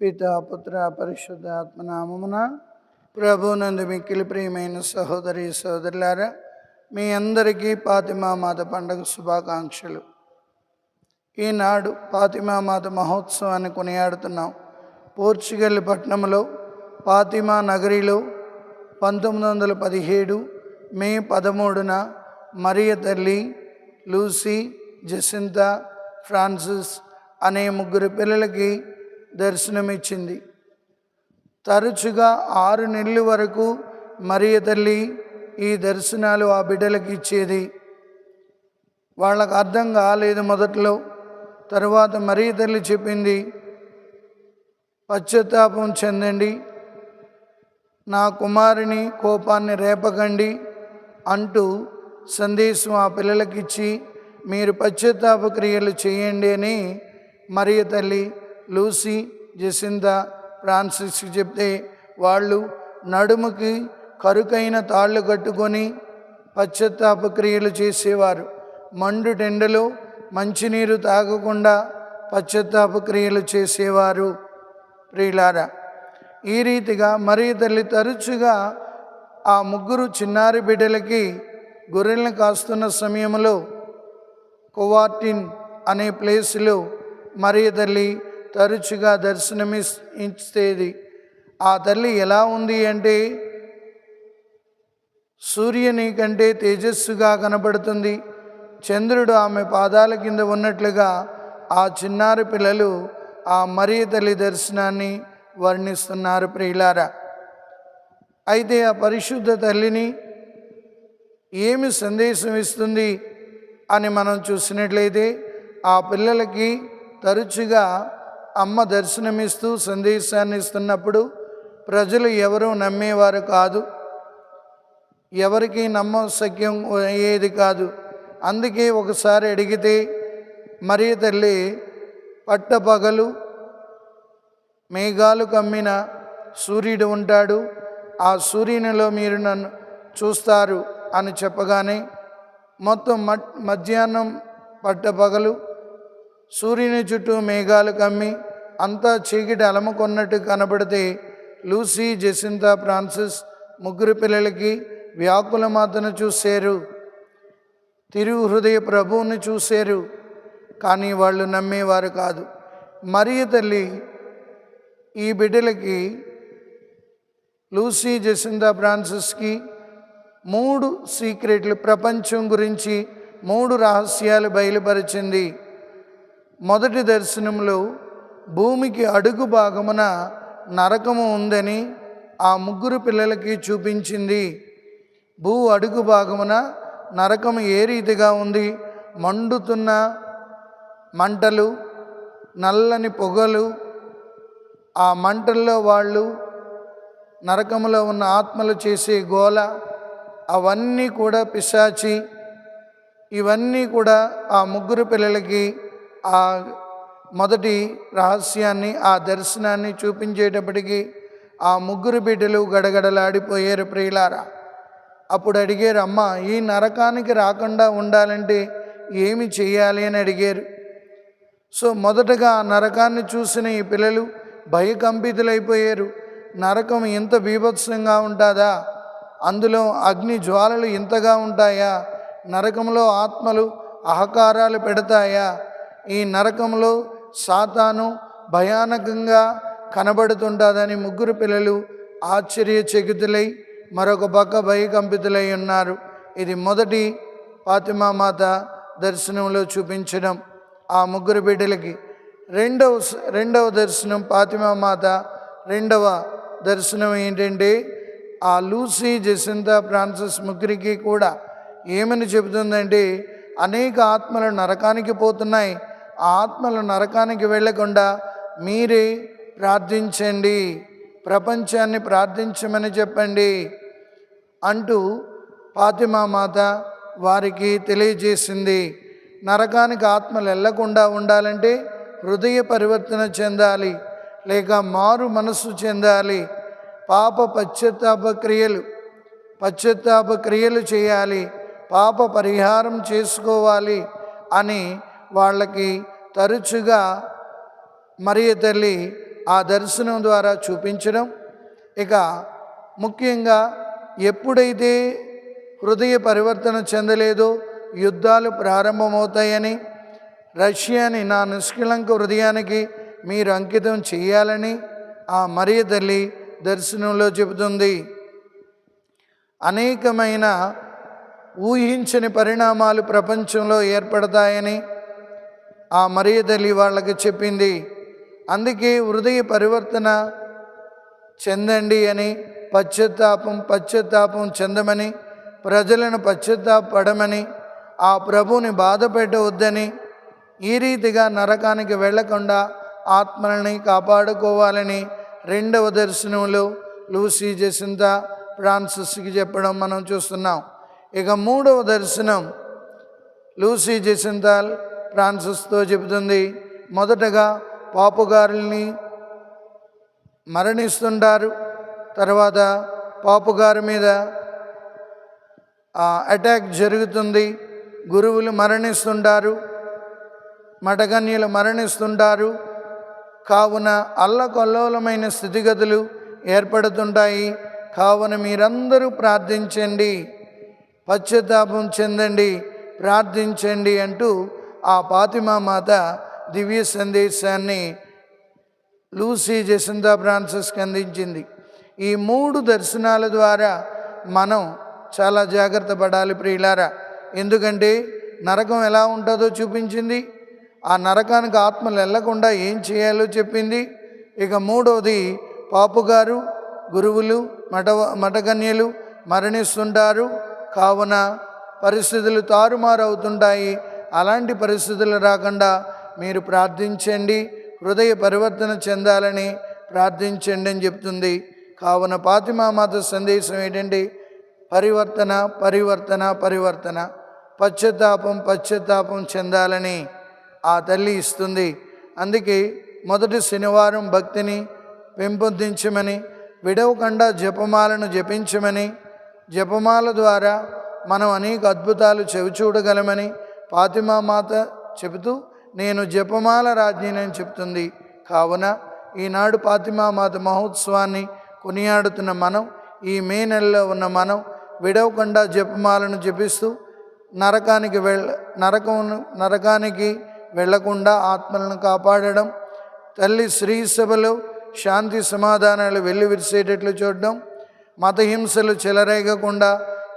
పితా పుత్ర పరిశుద్ధ ఆత్మనామమున ప్రభునందు మిక్కిలి ప్రియమైన సహోదరి సహోదరులారా మీ అందరికీ పాతిమా మాత పండుగ శుభాకాంక్షలు. ఈనాడు పాతిమా మాత మహోత్సవాన్ని కొనియాడుతున్నాం. పోర్చుగల్ పట్టణంలో పాతిమా నగరిలో పంతొమ్మిది వందల పదిహేడు మే పదమూడున మరియ తల్లి లూసీ జసింత ఫ్రాన్సిస్ అనే ముగ్గురు పిల్లలకి దర్శనమిచ్చింది. తరచుగా ఆరు నెలల వరకు మరియ తల్లి ఈ దర్శనాలు ఆ బిడ్డలకు ఇచ్చేది. వాళ్ళకు అర్థం కాలేదు మొదట్లో. తర్వాత మరియ తల్లి చెప్పింది పశ్చాత్తాపం చెందండి. నా కుమారుని కోపాన్ని రేపకండి అంటూ సందేశం ఆ పిల్లలకిచ్చి మీరు పశ్చాత్తాప క్రియలు చేయండి అని మరియ తల్లి లూసీ జసింద ఫ్రాన్సిస్ చెప్తే వాళ్ళు నడుముకి కరుకైన తాళ్ళు కట్టుకొని పశ్చాత్తాప క్రియలు చేసేవారు. మండు టెండలో మంచినీరు తాగకుండా పశ్చాత్తాప క్రియలు చేసేవారు. ప్రియులారా ఈ రీతిగా మరియు తల్లి తరచుగా ఆ ముగ్గురు చిన్నారి బిడ్డలకి గొర్రెలను కాస్తున్న సమయంలో కోవార్టిన్ అనే ప్లేస్లో మరియ తల్లి తరచుగా దర్శనమిస్తేది ఇచ్చేది ఆ తల్లి ఎలా ఉంది అంటే సూర్యుని కంటే తేజస్సుగా కనబడుతుంది. చంద్రుడు ఆమె పాదాల కింద ఉన్నట్లుగా ఆ చిన్నారి పిల్లలు ఆ మరియ తల్లి దర్శనాన్ని వర్ణిస్తున్నారు ప్రియులారా. అయితే ఆ పరిశుద్ధ తల్లిని ఏమి సందేశం ఇస్తుంది అని మనం చూసినట్లయితే ఆ పిల్లలకి తరచుగా అమ్మ దర్శనమిస్తూ సందేశాన్ని ఇస్తున్నప్పుడు ప్రజలు ఎవరూ నమ్మేవారు కాదు. ఎవరికి నమ్మశక్యం అయ్యేది కాదు. అందుకే ఒకసారి అడిగితే మరీ తల్లి పట్టపగలు మేఘాలు కమ్మిన సూర్యుడు ఉంటాడు. ఆ సూర్యునిలో మీరు నన్ను చూస్తారు. అని చెప్పగానే మొత్తం మట్ మధ్యాహ్నం పట్టపగలు సూర్యుని చుట్టూ మేఘాలు కమ్మి అంతా చీకటి అలముకొన్నట్టు కనబడితే లూసీ జెసింతా ఫ్రాన్సిస్ ముగ్గురు పిల్లలకి వ్యాకుల మాతను చూశారు తిరుగు హృదయ ప్రభువుని చూశారు కానీ వాళ్ళు నమ్మేవారు కాదు. మరియు తల్లి ఈ బిడ్డలకి లూసీ జెసింతా ఫ్రాన్సిస్కి మూడు సీక్రెట్లు ప్రపంచం గురించి మూడు రహస్యాలు బయలుపరిచింది. మొదటి దర్శనంలో భూమికి అడుగు భాగమున నరకము ఉందని ఆ ముగ్గురు పిల్లలకి చూపించింది. భూ అడుగు భాగమున నరకం ఏ రీతిగా ఉంది? మండుతున్న మంటలు నల్లని పొగలు ఆ మంటల్లో వాళ్ళు నరకములో ఉన్న ఆత్మలు చేసే గోల అవన్నీ కూడా పిశాచి ఇవన్నీ కూడా ఆ ముగ్గురు పిల్లలకి ఆ మొదటి రహస్యాన్ని ఆ దర్శనాన్ని చూపించేటప్పటికీ ఆ ముగ్గురు బిడ్డలు గడగడలాడిపోయారు ప్రియులారా. అప్పుడు అడిగారు అమ్మ ఈ నరకానికి రాకుండా ఉండాలంటే ఏమి చేయాలి అని అడిగారు. సో మొదటగా ఆ నరకాన్ని చూసిన ఈ పిల్లలు భయకంపితులైపోయారు. నరకం ఎంత బీభత్సంగా ఉంటుందా? అందులో అగ్ని జ్వాలలు ఇంతగా ఉంటాయా? నరకంలో ఆత్మలు అహకారాలు పెడతాయా? ఈ నరకంలో సాతాను భయానకంగా కనబడుతుంటుందని ముగ్గురు పిల్లలు ఆశ్చర్యచకితులై మరొక పక్క భయకంపితులై ఉన్నారు. ఇది మొదటి ఫాతిమా మాత దర్శనంలో చూపించడం ఆ ముగ్గురు బిడ్డలకి. రెండవ రెండవ దర్శనం ఫాతిమా మాత రెండవ దర్శనం ఏంటంటే ఆ లూసీ జెసిందా ఫ్రాన్సిస్ ముగ్గురికి కూడా ఏమని చెబుతుందంటే అనేక ఆత్మలు నరకానికి పోతున్నాయి. ఆ ఆత్మలు నరకానికి వెళ్ళకుండా మీరే ప్రార్థించండి. ప్రపంచాన్ని ప్రార్థించమని చెప్పండి. అంటూ ఫాతిమా మాత వారికి తెలియజేసింది. నరకానికి ఆత్మలు వెళ్ళకుండా ఉండాలంటే హృదయ పరివర్తన చెందాలి లేక మారు మనస్సు చెందాలి పాప పశ్చాత్తాప క్రియలు పశ్చాత్తాప క్రియలు చేయాలి పాప పరిహారం చేసుకోవాలి అని వాళ్ళకి తరచుగా మరియ తల్లి ఆ దర్శనం ద్వారా చూపించడం. ఇక ముఖ్యంగా ఎప్పుడైతే హృదయ పరివర్తన చెందలేదో యుద్ధాలు ప్రారంభమవుతాయని రష్యాని నా నిష్కలంక హృదయానికి మీరు అంకితం చేయాలని ఆ మరియ తల్లి దర్శనంలో చెబుతుంది. అనేకమైన ఊహించని పరిణామాలు ప్రపంచంలో ఏర్పడతాయని ఆ మరియ వాళ్ళకి చెప్పింది. అందుకే హృదయ పరివర్తన చెందండి అని పశ్చాత్తాపం పశ్చాత్తాపం చెందమని ప్రజలను పశ్చాత్తాపడమని ఆ ప్రభుని బాధ పెట్టవద్దని ఈ రీతిగా నరకానికి వెళ్ళకుండా ఆత్మలని కాపాడుకోవాలని రెండవ దర్శనంలో లూసీ జసింత ఫ్రాన్సిస్కి చెప్పడం మనం చూస్తున్నాం. ఇక మూడవ దర్శనం లూసీ జసింతాల్ ఫ్రాన్సిస్తో చెబుతుంది. మొదటగా పాపుగారుల్ని మరణిస్తుంటారు. తర్వాత పాపుగారి మీద అటాక్ జరుగుతుంది. గురువులు మరణిస్తుంటారు. మఠకన్యలు మరణిస్తుంటారు. కావున అల్లకొల్లోలమైన స్థితిగతులు ఏర్పడుతుంటాయి. కావున మీరందరూ ప్రార్థించండి. పశ్చాత్తాపం చెందండి. ప్రార్థించండి అంటూ ఆ పాతిమా మాత దివ్య సందేశాన్ని లూసీ జసింతా ఫ్రాన్సిస్కి అందించింది. ఈ మూడు దర్శనాల ద్వారా మనం చాలా జాగ్రత్త పడాలి ప్రియులారా. ఎందుకంటే నరకం ఎలా ఉంటుందో చూపించింది. ఆ నరకానికి ఆత్మలు వెళ్ళకుండా ఏం చేయాలో చెప్పింది. ఇక మూడవది పాపుగారు గురువులు మఠ మఠకన్యలు మరణిస్తుంటారు. కావున పరిస్థితులు తారుమారు అవుతుంటాయి అలాంటి పరిస్థితులు రాకుండా మీరు ప్రార్థించండి. హృదయ పరివర్తన చెందాలని ప్రార్థించండి అని చెప్తుంది. కావున పాతిమామాత సందేశం ఏంటంటే పరివర్తన పరివర్తన పరివర్తన. పశ్చాత్తాపం పశ్చాత్తాపం చెందాలని ఆ తల్లి ఇస్తుంది. అందుకే మొదటి శనివారం భక్తిని పెంపొందించమని విడవకుండా జపమాలను జపించమని జపమాల ద్వారా మనం అనేక అద్భుతాలు చెవి చూడగలమని ఫాతిమా మాత చెబుతూ నేను జపమాల రాజ్ఞిని అని చెప్తుంది. కావున ఈనాడు ఫాతిమా మాత మహోత్సవాన్ని కొనియాడుతున్న మనం ఈ మే నెలలో ఉన్న మనం విడవకుండా జపమాలను జపిస్తూ నరకానికి వెళ్ళ నరకం నరకానికి వెళ్ళకుండా ఆత్మలను కాపాడడం తల్లి స్త్రీ సభలు శాంతి సమాధానాలు వెళ్ళి విరిసేటట్లు చూడడం మతహింసలు చెలరేగకుండా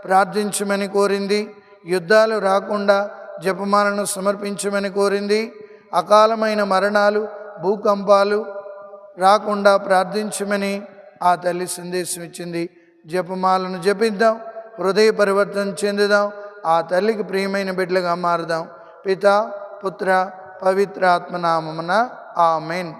ప్రార్థించమని కోరింది యుద్ధాలు రాకుండా జపమాలను సమర్పించమని కోరింది అకాలమైన మరణాలు భూకంపాలు రాకుండా ప్రార్థించమని ఆ తల్లి సందేశం ఇచ్చింది. జపమాలను జపిద్దాం హృదయ పరివర్తన చెందుదాం ఆ తల్లికి ప్రియమైన బిడ్డలుగా మారుదాం. పిత పుత్ర పవిత్రాత్మనామమున ఆమెన్.